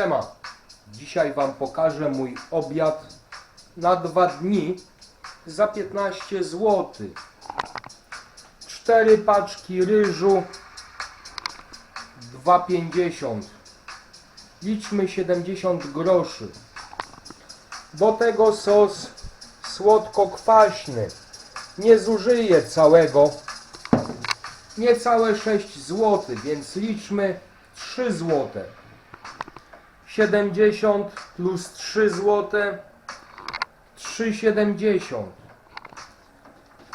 Siema. Dzisiaj Wam pokażę mój obiad na dwa dni za 15 zł. Cztery paczki ryżu 2,50. Liczmy 70 groszy. Do tego sos słodko-kwaśny. Nie zużyję całego. Niecałe 6 zł, więc liczmy 3 zł. 70 plus 3 zł 3,70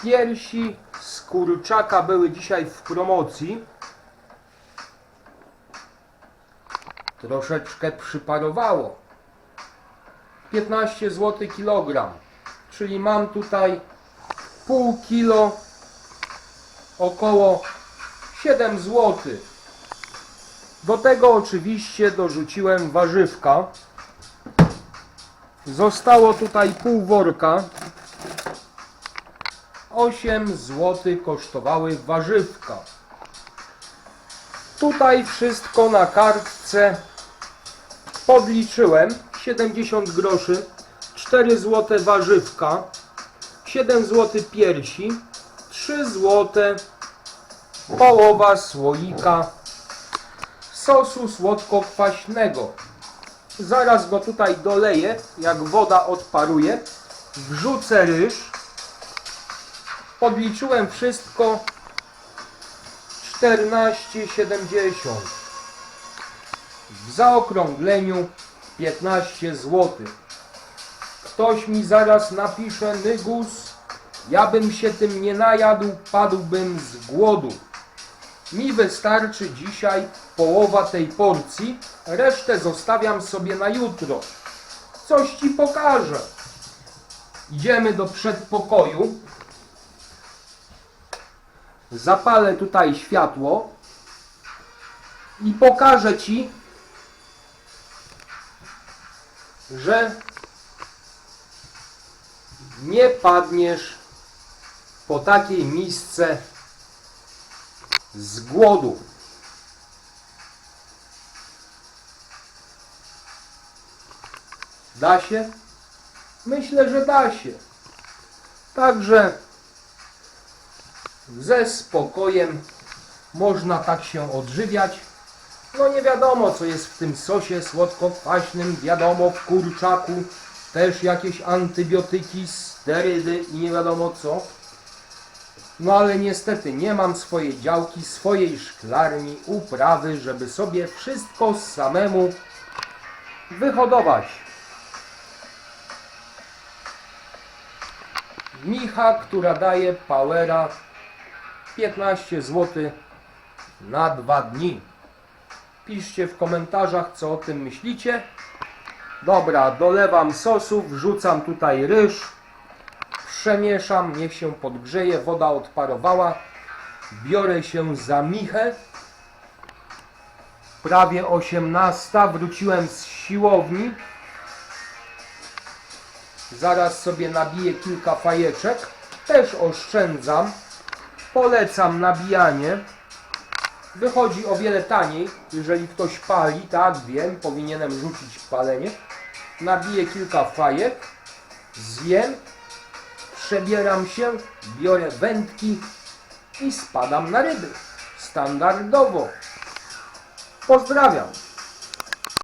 Piersi z kurczaka były dzisiaj w promocji. Troszeczkę przyparowało. 15 zł kilogram. Czyli mam tutaj pół kilo około 7 zł. Do tego oczywiście dorzuciłem warzywka. Zostało tutaj pół worka. 8 zł kosztowały warzywka. Tutaj wszystko na kartce podliczyłem. 70 groszy, 4 zł warzywka, 7 zł piersi, 3 zł połowa słoika sosu słodko-kwaśnego. Zaraz go tutaj doleję, jak woda odparuje. Wrzucę ryż. Podliczyłem wszystko 14,70. W zaokrągleniu 15 zł. Ktoś mi zaraz napisze nygus. Ja bym się tym nie najadł, padłbym z głodu. Mi wystarczy dzisiaj połowa tej porcji, resztę zostawiam sobie na jutro. Coś Ci pokażę. Idziemy do przedpokoju. Zapalę tutaj światło i pokażę Ci, że nie padniesz po takiej misce z głodu. Da się? Myślę, że da się. Także ze spokojem można tak się odżywiać. No nie wiadomo, co jest w tym sosie słodko-kwaśnym, wiadomo, w kurczaku też jakieś antybiotyki, sterydy i nie wiadomo co. No ale niestety nie mam swojej działki, swojej szklarni, uprawy, żeby sobie wszystko samemu wyhodować. Micha, która daje powera 15 zł na dwa dni. Piszcie w komentarzach, co o tym myślicie. Dobra, dolewam sosu, wrzucam tutaj ryż przemieszam, niech się podgrzeje, woda odparowała. Biorę się za michę. Prawie 18, wróciłem z siłowni. Zaraz sobie nabiję kilka fajeczek. Też oszczędzam. Polecam nabijanie. Wychodzi o wiele taniej, jeżeli ktoś pali, tak wiem, powinienem rzucić palenie. Nabiję kilka fajek, zjem przebieram się, biorę wędki i spadam na ryby. Standardowo. Pozdrawiam.